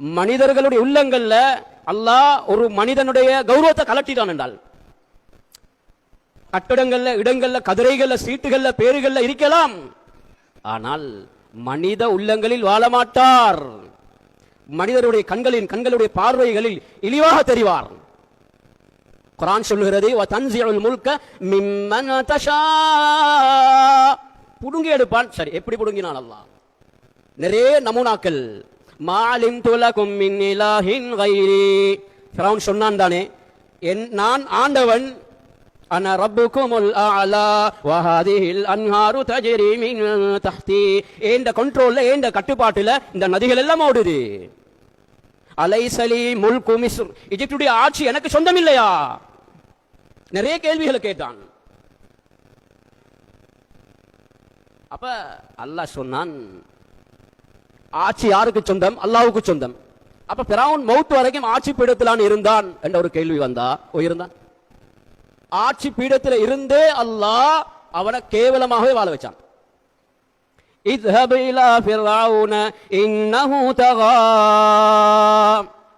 மனிதர்களுடைய உள்ளங்கள்ல அல்லாஹ் ஒரு மனிதனுடைய கௌரவத்தை கலட்டிட்டான் என்றால் கட்டடங்கள்ல இடங்கள்ல கதிரைகள்ல சீட்டுகள்ல பேருகள்ல இருக்கலாம். ஆனால் மனித உள்ளங்களில் வாழ மாட்டார். மனிதருடைய கண்களின் கண்களுடைய பார்வைகளில் இழிவாக தெரிவார். குரான் சொல்லுகிறது "வ தன்சியுல் புடுங்கி எடுப்பான். சரி எப்படி புடுங்கினான் அல்லாஹ்? நிறைய நமூனாக்கள் மாலிம் துலகும் மின் இலாஹின் கைரி. ஃபிரௌன் சொன்னான் தானே என் நான் ஆண்டவன் அன ரப்புக்குமுல் அலா வஹாதிஹில் அன்ஹாரு தஜ்ரி மின் தஹ்தி. ஏண்ட கண்ட்ரோல்ல ஏண்ட கட்டுப்பாட்டுல இந்த நதிகள் எல்லாம் ஓடுது. அலைசலி முல்கு மிஸ்ர். இஜிப்டுடைய ஆட்சி எனக்கு சொந்தம் இல்லையா நிறைய கேள்விகளை கேட்டான். அப்ப அல்லாஹ் சொன்னான் ஆட்சி யாருக்கு சொந்தம்? அல்லாவுக்கு சொந்தம். அப்ப பிராவன் மவுத் வரைக்கும் ஆட்சி பீடத்திலான் இருந்தான் என்ற ஒரு கேள்வி வந்தா? இருந்தான் ஆட்சி பீடத்தில் இருந்தே அல்லாஹ் அவனை கேவலமாகவே வாழ வச்சான்.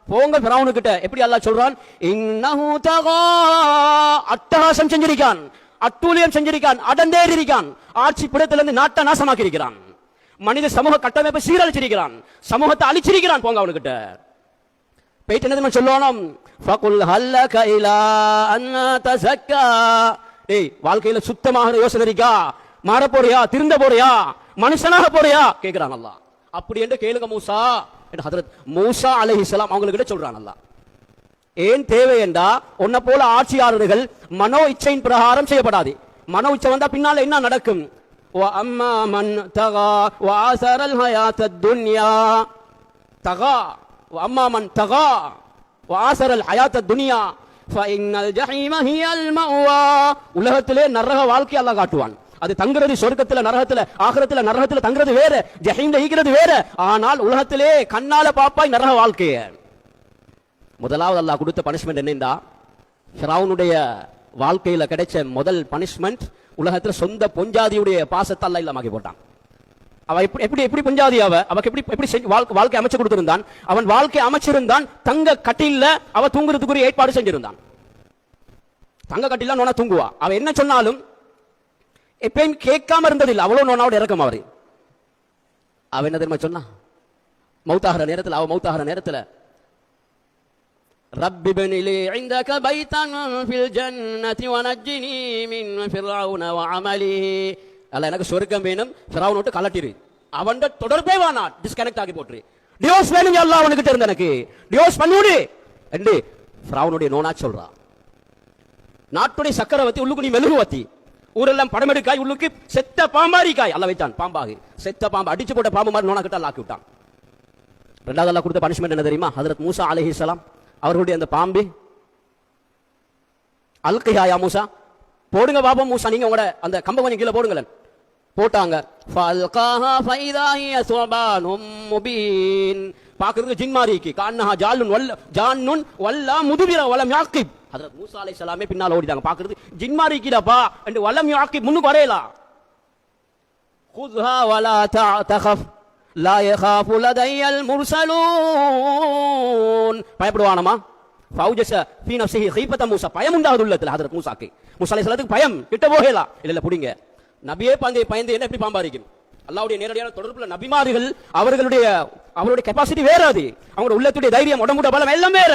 போங்க பிராவுனுக்கிட்ட. எப்படி அல்லா சொல்றான்? இன்னஹு தகா. அட்டகாசம் செஞ்சிருக்கான். அட்டூழியம் செஞ்சிருக்கான். அடந்தேறிருக்கான். ஆட்சி பிடத்திலிருந்து நாட்டை நாசமாக்கியிருக்கிறான். மனித சமூக கட்டமைப்பை சீரழிச்சிருக்கிறான். சமூகத்தை அழிச்சிருக்கிறான் போங்க அவனுக்கிட்ட. போயிட்டு என்ன தெரியுமா சொல்லணும் ஃபகுல் ஹல்லக இலா அன் டேய் வாழ்க்கையில சுத்தமாக யோசனை இருக்கா? மாற போறியா? திருந்த போறியா? மனுஷனாக போறியா? கேட்கிறான் அல்லா அப்படி என்று கேளுங்க மூசா. என்று ஹதரத் மூசா அலைஹிஸ்ஸலாம் அவங்களுக்கிட்ட சொல்றான் அல்லா ஏன் தேவை என்றா உன்னை போல ஆட்சியாளர்கள் மனோ இச்சையின் பிரகாரம் செய்யப்படாது. மனோ இச்சை வந்தா பின்னால என்ன நடக்கும்? وَأَمَّا مَنْ طَغَى وَآثَرَ الْحَيَاةَ الدُّنْيَا தகா அம்மா மன் தகா வாசரல் ஹயாத்த துனியா ஃபஇன்னல் ஜஹீம ஹியல் மஅவா உலகத்திலே நரக வாழ்க்கை அல்லாஹ் காட்டுவான் அது தங்குறது சொர்க்கத்துல நரகத்துல ஆகிரத்துல நரகத்துல தங்குறது வேற ஜஹீம்ல ஈக்கிறது வேற ஆனால் உலகத்திலே கண்ணால பாப்பாய் நரக வாழ்க்கைய முதலாவது அல்லாஹ் கொடுத்த பனிஷ்மெண்ட் என்னண்டா ஃபிரௌனுடைய வாழ்க்கையில கிடைச்ச முதல் பனிஷ்மெண்ட் உலகத்தில் சொந்த பொஞ்சாதியுடைய பாசத்தை அல்லாஹ் இல்லாமக்கி போட்டான். அவ எப்படி எப்படி எப்படி பஞ்சாதி அவ? அவக்கு எப்படி எப்படி செஞ்சு வாழ்க்கை வாழ்க்கை அமைச்சு கொடுத்திருந்தான்? அவன் வாழ்க்கை அமைச்சிருந்தான் தங்க கட்டில அவ தூங்குறதுக்குரிய ஏற்பாடு செஞ்சிருந்தான். தங்க கட்டில நோனா தூங்குவா. அவ என்ன சொன்னாலும் எப்பயும் கேட்காம இருந்ததில்லை. அவ்வளவு நோனாவோட இறக்கம் அவரு. அவ என்ன தெரியுமா சொன்னா? மௌத்தாகிற நேரத்தில் அவ மௌத்தாகிற நேரத்தில் رب ابن لي عندك بيتا في الجنة ونجني من فرعون وعمله அல்ல எனக்கு சொர்க்கம் வேணும் ஃபிரௌன் விட்டு கலட்டிரு அவன் தொடர்பே வானா டிஸ்கனெக்ட் ஆகி போட்டுரு டிவோர்ஸ் வேணும் அல்லாஹ் அவனுக்கிட்ட இருந்த எனக்கு டிவோர்ஸ் பண்ணிவிடு என்று ஃபிரௌனுடைய நோனா சொல்றா நாட்டுடைய சக்கரவர்த்தி உள்ளுக்கு நீ மெழுகுவத்தி ஊரெல்லாம் படம் எடுக்காய் உள்ளுக்கு செத்த பாம்பாரிக்காய் அல்ல வைத்தான் பாம்பாகு செத்த பாம்பு அடிச்சு போட்ட பாம்பு மாதிரி நோனா கிட்ட ஆக்கி விட்டான் ரெண்டாவது அல்லாஹ் கொடுத்த பனிஷ்மெண்ட் என்ன தெரியுமா ஹதரத் மூசா அலைஹிஸ்ஸலாம் அவர்களுடைய அந்த பாம்பு. அல்கையாயா மூசா? போடுங்க பாபா மூசா நீங்க உங்களோட அந்த கம்ப கொஞ்சம் கீழே போடுங்களேன். போட்டாங்க. பாக்குறதுக்கு ஜின் மாறிக்கு கான்னஹா ஜாலுன் வல்ல ஜான்னுன் வல்லா முதுபிர வலம் யாக்கி ஹதரத் மூசாலை சலாமே பின்னால் ஓடிட்டாங்க. பாக்குறது ஜின் மாறிக்கிடாப்பா என்று வலம் யாக்கிப் முன்னுக்கு வரையலாம். குதுஹா வலா தகஃப் லா யஹாஃபு லதையல் முர்சலூன். பயப்படுவானமா ஃபௌஜஸ ஃபீ நஃப்ஸிஹி ஹீபத பயம் உண்டாகுது உள்ளத்துல ஹஜரத் மூசாக்கு. மூசா அலைஹிஸ்ஸலாத்துக்கு பயம் கிட்ட போகலாம் இல்ல இல்ல புடிங்க. நபியே பயந்து என்ன எப்படி பாம்பாரிக்கும்? அல்லாவுடைய நேரடியான தொடர்புல நபிமார்கள் அவர்களுடைய அவருடைய கெப்பாசிட்டி வேற அவங்களோட உள்ளத்துடைய தைரியம் உடம்புடைய பலம் எல்லாம் வேற.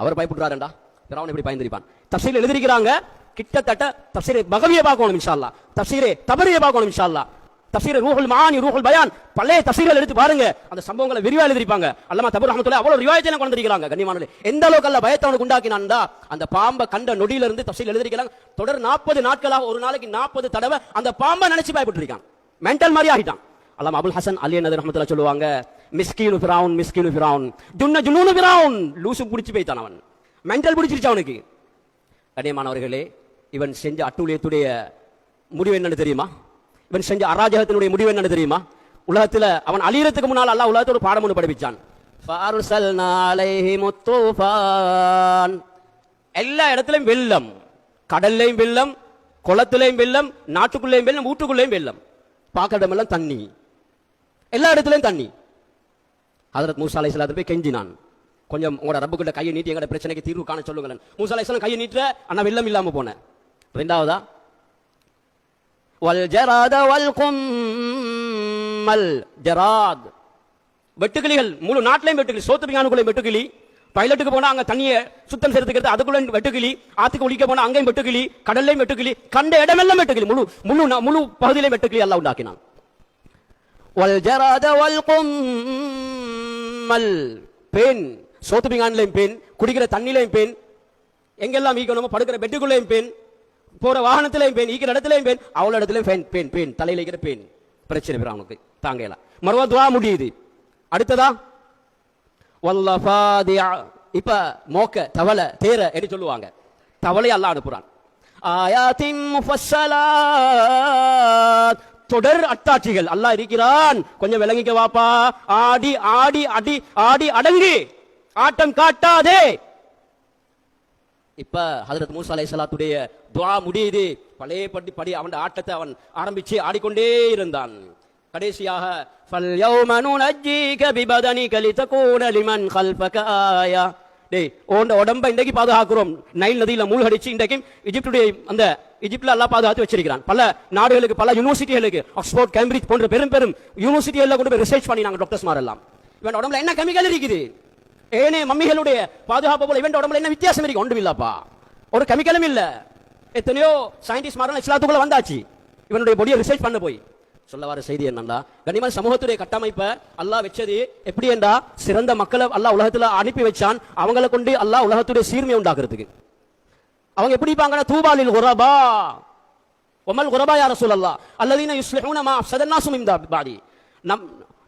அவர் பயப்படுறாருடா. பிராவன் எப்படி பயந்திருப்பான்? தப்சீல் எழுதிருக்கிறாங்க கிட்டத்தட்ட தப்சீரை பகவியை பார்க்கணும் இன்ஷால்லா தப்சீரை தபரியை பார்க்கணும் இன்ஷால்லா தஃசீர் ரூஹுல் மானி ரூஹுல் பயான். பழைய தஃசீர்கள் எடுத்து பாருங்க. அந்த சம்பவங்களை விரிவா எழுதிருப்பாங்க அல்லாம தபர் ரஹமத்துல்லாஹி அவ்வளவு ரிவாயத்தை கொண்டு வந்திருக்காங்க எந்த அளவுக்கு அல்ல பயத்தை அவனுக்கு உண்டாக்கினான்டா அந்த பாம்பை கண்ட நொடியில இருந்து தப்சீல் எழுதிருக்காங்க தொடர் 40 நாட்களாக ஒரு நாளைக்கு 40 தடவை அந்த பாம்பை நினைச்சு பயப்பட்டு இருக்கான் மென்டல் மாதிரி ஆகிட்டான். அல்லாம அபுல் ஹசன் அலி நதர் ரஹமத்துல்லாஹி சொல்லுவாங்க மிஸ்கீனு பிராவுன் மிஸ்கீனு பிராவுன் ஜுன்ன ஜுனூனு பிராவுன் லூசு பிடிச்சி போய்த்தான் அவன். மென்டல் பிடிச்சிருச்சு அவனுக்கு. கண்ணியமானவர்களே இவன் செஞ்ச அட்டூழியத்துடைய முடிவு என்னன்னு தெரியுமா? இவன் செஞ்ச அராஜகத்தினுடைய முடிவு என்ன தெரியுமா? உலகத்தில் அவன் அழியறதுக்கு முன்னால் அல்லா உலகத்தோட பாடம் ஒன்று படிப்பிச்சான். எல்லா இடத்துலையும் வெள்ளம். கடல்லையும் வெள்ளம் குளத்துலையும் வெள்ளம் நாட்டுக்குள்ளேயும் வெள்ளம் வீட்டுக்குள்ளேயும் வெள்ளம். பார்க்குற இடமெல்லாம் தண்ணி. எல்லா இடத்துலையும் தண்ணி. ஹதரத் மூசா அலை சலாத்து போய் கெஞ்சினான். கொஞ்சம் உங்களோட ரப்புக்கிட்ட கையை நீட்டி எங்களோட பிரச்சனைக்கு தீர்வு காண சொல்லுங்களேன். மூசா அலை கையை நீட்டுற ஆனால் வெள்ளம் இல்லாமல் போனேன் ரெண்டாவதா வல் ஜராத வல் கும்மல். ஜராத். வெட்டுக்கிளிகள் முழு நாட்டிலையும் வெட்டுக்கிளி சோத்து வெட்டுக்கிளி. டாய்லெட்டுக்கு போனா அங்க தண்ணியை சுத்தம் செய்யறதுக்கு அதுக்குள்ள வெட்டுக்கிளி ஆத்துக்கு ஒழிக்க போனா அங்கேயும் வெட்டுக்கிளி கடல்லையும் வெட்டுக்கிளி கண்ட இடமெல்லாம் வெட்டுக்கிளி. முழு முழு முழு பகுதியிலையும் வெட்டுக்கிளி எல்லாம் உண்டாக்கினான். வல் ஜராத வல் கும்மல். பெண் சோத்துபிங்கான்லையும் பெண் குடிக்கிற தண்ணிலையும் பெண் எங்கெல்லாம் ஈக்கணுமோ படுக்கிற பெட்டுக்குள்ளேயும் பெண் போற வாகனத்திலையும் பெண் ஈக்கிற இடத்துலையும் பெண் அவ்வளோ இடத்துலையும் பெண் பெண் பெண் தலையில் இருக்கிற பெண் பிரச்சனை பெறும் அவனுக்கு தாங்கல மறுவா துவா முடியுது. அடுத்ததா? வல்லஃபாதியா இப்ப மோக்க தவளை தேர என்று சொல்லுவாங்க. தவளை அல்லாஹ் அனுப்புறான். ஆயாத்தின் முஃபஸ்ஸலாத் தொடர் அட்டாட்சிகள். அல்லாஹ் இருக்கிறான். கொஞ்சம் விளங்கிக்க வாப்பா. ஆடி ஆடி அடி ஆடி அடங்கு. ஆட்டம் காட்டாதே. இப்ப ஹதரத் மூசா சலாத்துடைய துவா முடியுது. பழைய படி படி அவன் ஆட்டத்தை அவன் ஆரம்பிச்சு ஆடிக்கொண்டே இருந்தான். கடைசியாக ஃபல் டேய் உன் உடம்ப இன்றைக்கு பாதுகாக்கிறோம். நைல் நதியில மூழ்கடிச்சு இன்றைக்கும் இஜிப்டுடைய அந்த இஜிப்டில் எல்லாம் பாதுகாத்து வச்சிருக்கிறான். பல நாடுகளுக்கு பல யூனிவர்சிட்டிகளுக்கு ஆக்ஸ்போர்ட் கேம்பிரிட்ஜ் போன்ற பெரும் பெரும் யூனிவர்சிட்டிகளில் கொண்டு போய் ரிசர்ச் பண்ணி நாங்கள் டாக்டர்ஸ் மாறலாம் இவன் உடம்புல என்ன கெமிக்கல் இருக்குது? ஏனே மம்மிகளுடைய பாதுகாப்பு போல இவன் உடம்புல என்ன வித்தியாசம் இருக்கு? ஒன்றும் இல்லப்பா. ஒரு கெமிக்கலும் இல்லை. எத்தனையோ சயின்டிஸ்ட் மாரெல்லாம் இஸ்லாத்துக்குள்ள வந்தாச்சு. இவனுடைய பொடியை ரிசர்ச் பண்ண போய். சொல்ல வர செய்தி என்னன்னா கனிமன் சமூகத்துடைய கட்டமைப்பை அல்லாஹ் வச்சது எப்படி என்றா சிறந்த மக்களை அல்லாஹ் உலகத்துல அனுப்பி வச்சான் அவங்களை கொண்டு அல்லாஹ் உலகத்துடைய சீர்மை உண்டாக்குறதுக்கு. அவங்க எப்படி இருப்பாங்கன்னா தூபாலில் குரபா. ஒமல் குரபா யார சொல்லல்லா அல்லதீன யுஸ்லிஹூனமா சதன்னாசும் இந்த பாடி நம்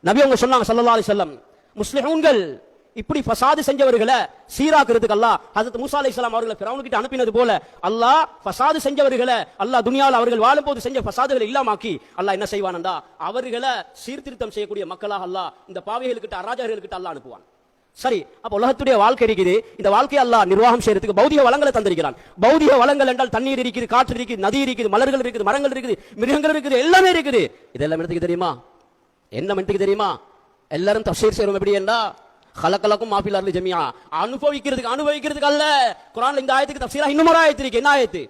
நபி அவங்க சொன்னாங்க ஸல்லல்லாஹு அலைஹி வஸல்லம் முஸ்லிஹூன்கள் இப்படி ஃபசாது செஞ்சவர்களை சீராக்குறதுக்கு அல்லா ஹஜரத் மூசா அலைஹிஸ்ஸலாம் அவர்களை பிரவுன்கிட்ட அனுப்பினது போல அல்லாஹ் ஃபசாது செஞ்சவர்களை அல்லாஹ் துனியாவில் அவர்கள் வாழும்போது செஞ்ச ஃபசாதுகளை இல்லாமாக்கி அல்லாஹ் என்ன செய்வானண்டா அவர்களை சீர்திருத்தம் செய்யக்கூடிய மக்களாக அல்லாஹ் இந்த பாவைகளுக்கிட்ட அராஜகர்கள்கிட்ட அல்லாஹ் அனுப்புவான். சரி அப்ப உலகத்துடைய வாழ்க்கை இருக்குது. இந்த வாழ்க்கையை அல்லா நிர்வாகம் செய்யறதுக்கு பௌதிக வளங்களை தந்திருக்கிறான். பௌதிக வளங்கள் என்றால் தண்ணீர் இருக்குது காற்று இருக்குது நதி இருக்குது மலர்கள் இருக்குது மரங்கள் இருக்குது மிருகங்கள் இருக்குது எல்லாமே இருக்குது. இதெல்லாம் என்னத்துக்கு தெரியுமா? என்ன மனத்துக்கு தெரியுமா? எல்லாரும் தப்சீர் செய்யறோம் எப்படி என்றா? ஹலக்கலக்கும் மாஃபில் அருள் ஜமியா அனுபவிக்கிறதுக்கு அனுபவிக்கிறதுக்கு அல்ல குரான் இந்த ஆயத்துக்கு தப்சீரா இன்னும் ஒரு ஆயத்து இருக்கு என்ன ஆயத்து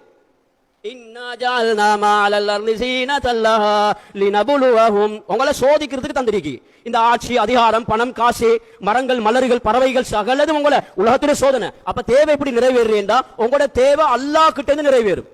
உங்களை சோதிக்கிறதுக்கு தந்திருக்கு. இந்த ஆட்சி அதிகாரம் பணம் காசு மரங்கள் மலர்கள் பறவைகள் சகலதும் உங்களை உலகத்திலே சோதனை. அப்ப தேவை எப்படி நிறைவேறுறேன்டா உங்களோட தேவை அல்லாஹ் கிட்ட இருந்து நிறைவேறும்.